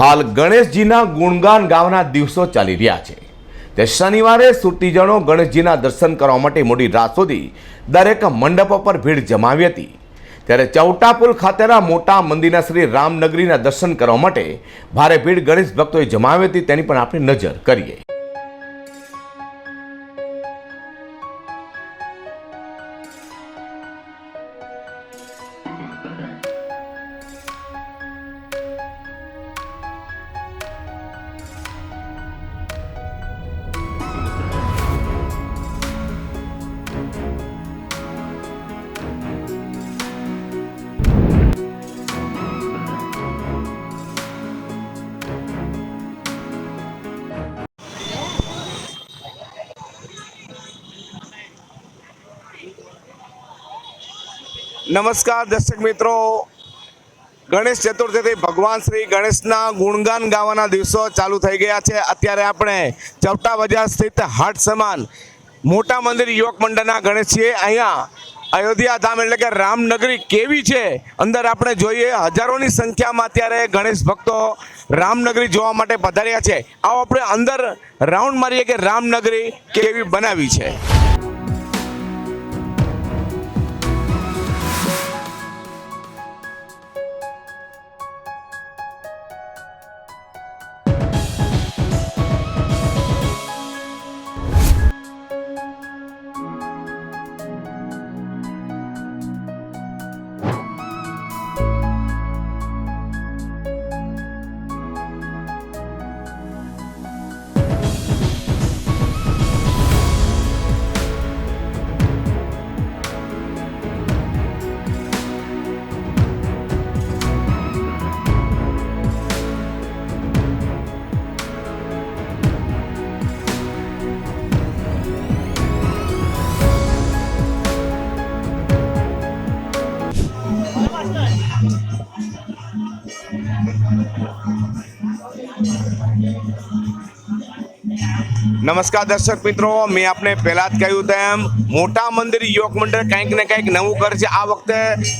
હાલ ગણેશજીના ગુણગાન ગાવાના દિવસો ચાલી રહ્યા છે. તે શનિવારે સુરતીજનો ગણેશજીના દર્શન કરવા માટે મોડી રાત સુધી દરેક મંડપો પર ભીડ જમાવી હતી. ત્યારે ચૌટાપુલ ખાતેના મોટા મંદિરના શ્રી રામનગરીના દર્શન કરવા માટે ભારે ભીડ ગણેશ ભક્તોએ જમાવી હતી તેની પણ આપણે નજર કરીએ. નમસ્કાર દર્શક મિત્રો. ગણેશ ચતુર્થીથી ભગવાન શ્રી ગણેશના ગુણગાન ગાવાના દિવસો ચાલુ થઈ ગયા છે. અત્યારે આપણે ચપટા બજાર સ્થિત હાટ સમાન મોટા મંદિર યુવક મંડળના ગણેશ છીએ અહીંયા અયોધ્યા ધામ એટલે કે રામનગરી કેવી છે અંદર આપણે જોઈએ. હજારોની સંખ્યામાં અત્યારે ગણેશ ભક્તો રામનગરી જોવા માટે પધાર્યા છે. આવો આપણે અંદર રાઉન્ડ મારીએ કે રામનગરી કેવી બનાવી છે. નમસ્કાર દર્શક મિત્રો, મેં આપને પહેલા જ કહ્યું તેમ, મોટા મંદિર યોગ મંડળ કંઈક ને કંઈક નવું કરશે. આ વખતે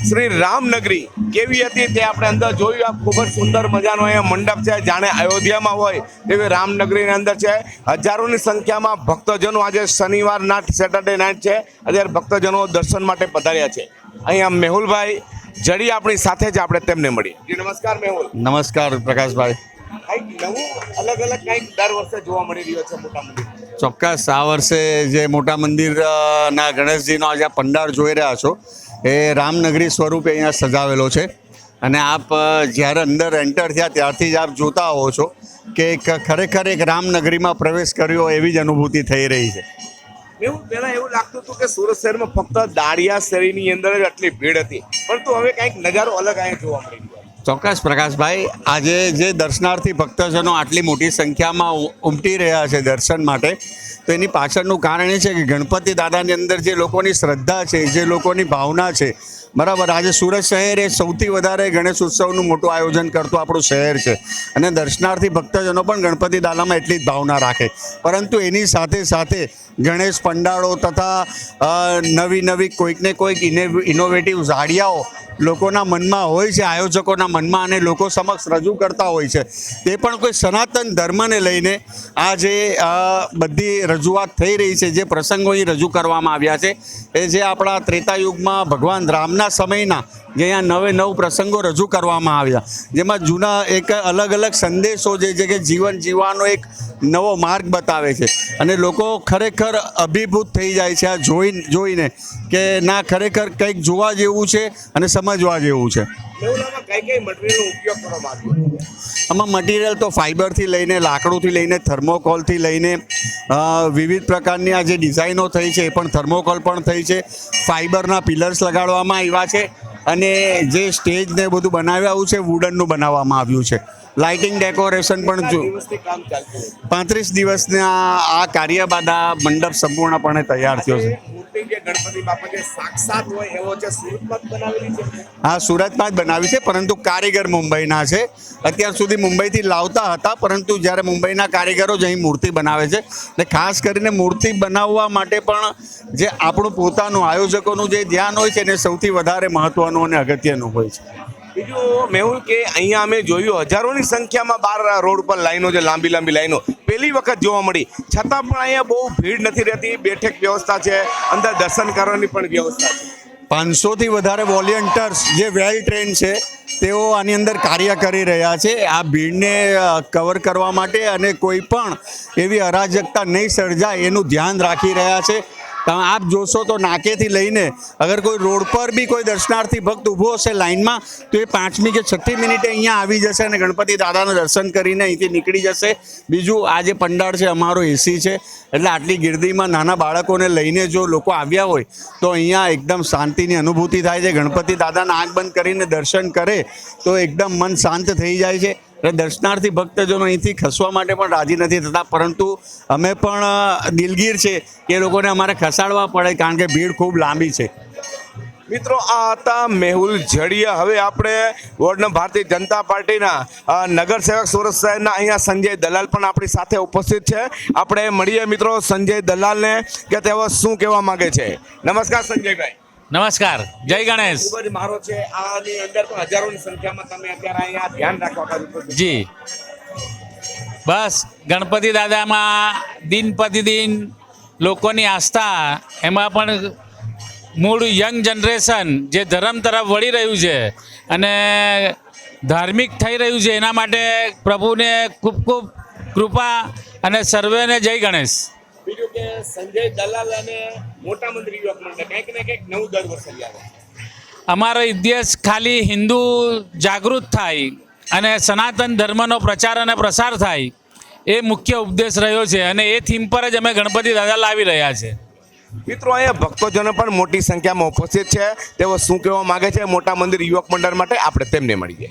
શ્રી રામનગરી કેવી હતી તે આપણે અંદર જોયું. આ ખૂબ જ સુંદર મજાનો અહીંયા મંડપ છે. જાણે અયોધ્યામાં હોય તેવી રામનગરીની અંદર છે. હજારોની સંખ્યામાં ભક્તજનો આજે શનિવાર નાટ, સેટરડે નાઇટ છે. અત્યારે ભક્તજનો દર્શન માટે પધાર્યા છે. અહીંયા મેહુલભાઈ, જડી આપણી સાથે જ આપણે તેમને મળીએ. નમસ્કાર મેહુલ. નમસ્કાર પ્રકાશભાઈ. કંઈક નવું અલગ અલગ કંઈક દર વર્ષે જોવા મળી રહ્યો છે મોટા મંદિર. ચોક્કસ આ વર્ષે જે મોટા મંદિરના ગણેશજીનો આજે પંડાળ જોઈ રહ્યા છો એ રામનગરી સ્વરૂપે અહીંયા સજાવેલો છે. અને આપ જ્યારે અંદર એન્ટર થયા ત્યારથી જ આપ જોતા હો છો કે એક ખરેખર એક રામનગરીમાં પ્રવેશ કર્યો એવી જ અનુભૂતિ થઈ રહી છે. એવું પહેલાં એવું લાગતું હતું કે સુરત શહેરમાં ફક્ત દાળિયા શેરીની અંદર જ આટલી ભીડ હતી પરંતુ હવે કંઈક નજારો અલગ અહીંયા જોવા મળી રહ્યો છે ચોક્કસ, પ્રકાશભાઈ, આજે જે દર્શનાર્થી ભક્તજનો આટલી મોટી સંખ્યામાં ઉમટી રહ્યા છે દર્શન માટે, તો એની પાછળનું કારણ એ છે કે ગણપતિ દાદાની અંદર જે લોકોની શ્રદ્ધા છે, જે લોકોની ભાવના છે બરાબર, આજે સુરત શહેર એ સૌથી વધારે ગણેશ ઉત્સવનું મોટું આયોજન કરતું આપણું શહેર છે. અને દર્શનાર્થી ભક્તજનો પણ ગણપતિ દાદામાં એટલી જ ભાવના રાખે. પરંતુ એની સાથે સાથે ગણેશ પંડાળો તથા નવી નવી કોઈકને કોઈક ઇને- ઇનોવેટિવ ઝાડિયાઓ લોકોના મનમાં હોય છે, આયોજકોના મનમાં અને લોકો સમક્ષ રજૂ કરતા હોય છે. તે પણ કોઈ સનાતન ધર્મને લઈને આ જે બધી રજૂઆત થઈ રહી છે, જે પ્રસંગો રજૂ કરવામાં આવ્યા છે. એ જે આપણા ત્રેતાયુગમાં ભગવાન રામના સમયના જે અહીંયા નવે નવ પ્રસંગો રજૂ કરવામાં આવ્યા. જેમાં જૂના એક અલગ અલગ સંદેશો જે છે કે જીવન જીવવાનો એક નવો માર્ગ બતાવે છે. અને લોકો ખરેખર અભિભૂત થઈ જાય છે આ જોઈ જોઈને કે ના ખરેખર કંઈક જોવા જેવું છે અને સમજવા જેવું છે. આમાં મટીરિયલ તો ફાઇબરથી લઈને લાકડુંથી લઈને થર્મોકોલથી લઈને વિવિધ પ્રકારની આ જે ડિઝાઇનો થઈ છે એ પણ થર્મોકોલ પણ થઈ છે. ફાઇબરના પિલર્સ લગાડવામાં આવ્યા છે. અને જે સ્ટેજ ને બધું બનાવ્યું છે વુડનનું બનાવવામાં આવ્યું છે. લાઇટિંગ ડેકોરેશન પણ જો પાંત્રીસ દિવસના આ કાર્ય બાદ આ મંડપ સંપૂર્ણપણે તૈયાર થયો છે. સાક્ષાત હોય એવો છે? હા, સુરતમાં જ બનાવી છે, પરંતુ કારીગર મુંબઈના છે. અત્યાર સુધી મુંબઈથી લાવતા હતા, પરંતુ જ્યારે મુંબઈના કારીગરો જ અહીં મૂર્તિ બનાવે છે. ને ખાસ કરીને મૂર્તિ બનાવવા માટે પણ જે આપણું પોતાનું આયોજકોનું જે ધ્યાન હોય છે, એને સૌથી વધારે મહત્ત્વનું અને અગત્યનું હોય છે. બીજું મેહુલ કે અહીંયા અમે જોયું, હજારોની સંખ્યામાં બાર રોડ પર લાઈનો છે, લાંબી લાંબી લાઈનો. પહેલી વખત જોવા મળી. છતાં પણ અહીંયા બહુ ભીડ નથી રહેતી, બેઠક વ્યવસ્થા છે, અંદર દર્શન કરવાની પણ વ્યવસ્થા છે. પાંચસોથી વધારે વોલેન્ટર્સ જે વેલ ટ્રેન છે, તેઓ આની અંદર કાર્ય કરી રહ્યા છે. આ ભીડને કવર કરવા માટે અને કોઈ પણ એવી અરાજકતા નહીં સર્જાય એનું ધ્યાન રાખી રહ્યા છે. તમે આપ જોશો તો નાકેથી લઈને અગર કોઈ રોડ પર બી કોઈ દર્શનાર્થી ભક્ત ઊભો હશે લાઇનમાં, તો એ પાંચમી કે છઠ્ઠી મિનિટે અહીંયા આવી જશે અને ગણપતિ દાદાનું દર્શન કરીને અહીંથી નીકળી જશે. બીજું, આ જે પંડાળ છે, અમારો એસી છે, એટલે આટલી ગીરદીમાં નાના બાળકોને લઈને જો લોકો આવ્યા હોય, તો અહીંયા એકદમ શાંતિની અનુભૂતિ થાય છે. ગણપતિ દાદાના આંખ બંધ કરીને દર્શન કરે, તો એકદમ મન શાંત થઈ જાય છે. એટલે દર્શનાર્થી ભક્તજનો અહીંથી ખસવા માટે પણ રાજી નથી થતા, પરંતુ અમે પણ દિલગીર છે એ લોકોને અમારે ખસાડવા પડે કારણ કે ભીડ ખૂબ લાંબી છે. મિત્રો, આ હતા મેહુલ જડિયા. હવે આપણે વોર્ડના ભારતીય જનતા પાર્ટીના નગરસેવક સુરત શહેરના અહીંયા સંજય દલાલ પણ આપણી સાથે ઉપસ્થિત છે. આપણે મળીએ મિત્રો સંજય દલાલને કે તેઓ શું કહેવા માગે છે. નમસ્કાર સંજયભાઈ. નમસ્કાર. જય ગણેશ. ખૂબ જ મારો છે. આની અંદર પણ હજારોની સંખ્યામાં તમે અત્યારે અહીંયા ધ્યાન રાખવા. જી. બસ ગણપતિ દાદામાં દિન પ્રતિદિન લોકોની આસ્થા એમાં પણ મૂળ યંગ જનરેશન જે ધર્મ તરફ વળી રહ્યું છે અને ધાર્મિક થઈ રહ્યું છે એના માટે પ્રભુને ખૂબ ખૂબ કૃપા અને સર્વેને જય ગણેશ. બીજું કે સંજય દલાલ અને મોટા મંત્રી યુવક મંડળ કંઈક ને કંઈક નવું દર વર્ષે આવે. અમારો ઉદ્દેશ ખાલી હિન્દુ જાગૃત થાય અને સનાતન ધર્મનો પ્રચાર અને પ્રસાર થાય એ મુખ્ય ઉપદેશ રહ્યો છે અને એ થીમ પર જ અમે ગણપતિ દાદા લાવી રહ્યા છે. મિત્રો અહીંયા ભક્તોજનો પણ મોટી સંખ્યામાં ઉપસ્થિત છે. તેઓ શું કહેવા માંગે છે? મોટા મંદિર યુવક મંડળ માટે આપણે તેમને મળીએ.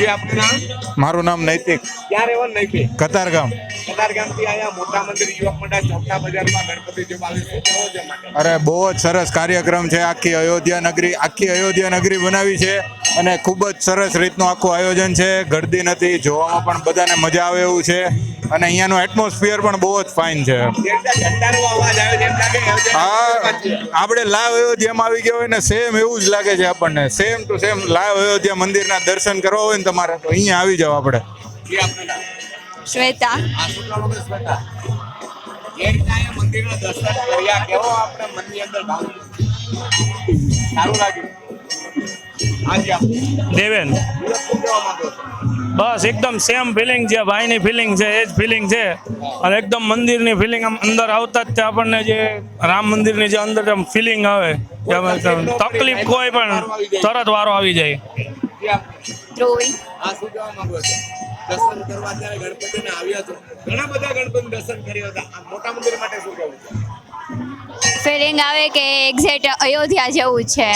જે આપનું નામ? મારું નામ નૈતિક. ક્યાં રહેવાનું નૈતિક? કતારગામ કતારગામથી આયા મોટા મંદિર યુવક મંડળ ચોકટા બજારમાં ગણપતિ જેવા અરે બહુ જ સરસ કાર્યક્રમ છે આખી અયોધ્યા નગરી આખી અયોધ્યા નગરી બનાવી છે અને ખૂબ જ સરસ રીતનું આખું આયોજન છે. ગળદી નથી જોવામાં પણ બધાને મજા આવે એવું છે અને અહીંયાનું એટમોસ્ફિયર પણ બહુ જ ફાઇન છે. આ આપણે લાઈવ અયોધ્યામાં આવી ગયા હોય ને સેમ એવું જ લાગે છે આપણને. Same to same live Ayodhya મંદિરના દર્શન કરવા હોય ને તમારે? તો અહીંયા આવી જાવ આપણે. શ્વેતા. આ શું નામ આપણે શ્વેતા? જે રીતે અહીંયા મંદિરના દર્શન કર્યા કેવો આપણે મનની અંદર ભાવ? સારું લાગ્યું. દેવેન. બસ એકદમ સેમ ફિલિંગ છે ભાઈની ફિલિંગ છે એ જ ફિલિંગ છે. અને એકદમ મંદિરની ફિલિંગ આમ અંદર આવતા જ આપણને જે રામ મંદિરની જે અંદર આમ ફિલિંગ આવે. તકલીફ કોઈ પણ તરત વારો આવી જાય. ધ્રુવી આ શું કહેવા માંગો છો. દર્શન કરવા ત્યારે ગણપતિને આવ્યા છો. ઘણા બધા ગણપતિ દર્શન કર્યા હતા. આ મોટા મંદિર માટે શું કહેવું છે? ફિલિંગ આવે કે એક્ઝેક્ટ અયોધ્યા જેવું છે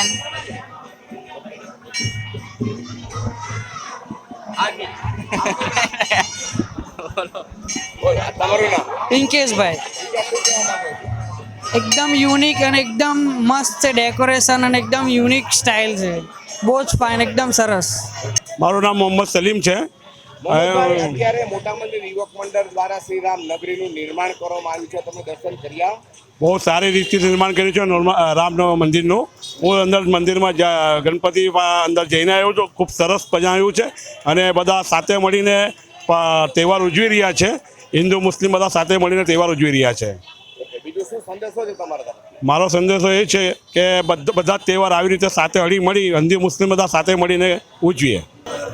તમારું નામ? એકદમ યુનિક અને એકદમ મસ્ત છે ડેકોરેશન અને એકદમ યુનિક સ્ટાઇલ છે. બહુ જ ફાઇન એકદમ સરસ. મારું નામ મોહમ્મદ સલીમ છે. અત્યારે મોટા યુવક મંડળ દ્વારા શ્રી રામ નગરીનું નિર્માણ કરવામાં આવ્યું છે. તમે દર્શન કર્યા? બહુ સારી રીતે નિર્માણ કર્યું છે. નોર્મલ રામ મંદિરનું. હું અંદર મંદિરમાં જા- ગણપતિ અંદર જઈને આવ્યો છું. ખૂબ સરસ પજાયું છે. અને બધા સાથે મળીને તહેવાર ઉજવી રહ્યા છે. હિન્દુ મુસ્લિમ બધા સાથે મળીને તહેવાર ઉજવી રહ્યા છે? મારો સંદેશો એ છે કે બધા તહેવાર આવી રીતે સાથે હળી મળી હિન્દુ મુસ્લિમ બધા સાથે મળીને ઉજવીએ.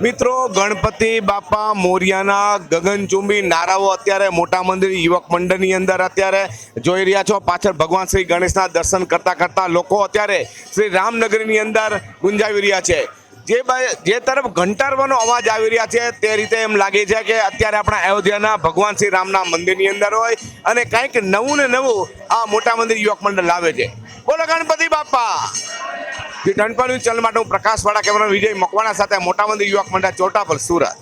મિત્રો, ગણપતિ બાપા મોરિયાના ગગનચુંબી નારાઓ અત્યારે મોટા મંદિર યુવક મંડળની અંદર અત્યારે જોઈ રહ્યા છો. પાછળ ભગવાન શ્રી ગણેશના દર્શન કરતા કરતા લોકો અત્યારે શ્રી રામનગરીની અંદર ગુંજાવી રહ્યા છે. જે જે તરફ ઘંટારવાનો અવાજ આવી રહ્યા છે, તે રીતે એમ લાગે છે કે અત્યારે આપણા અયોધ્યાના ભગવાન શ્રી રામના મંદિરની અંદર હોય અને કંઈક નવું ને નવું આ મોટા મંદિર યુવક મંડળ લાવે છે. બોલો ગણપતિ બાપા! ગણપતિ ચેનલ માટે હું પ્રકાશવાળા કેમેરા વિજય મકવાણા સાથે મોટા મંદિર યુવક મંડળ ચોટાપલ સુરત.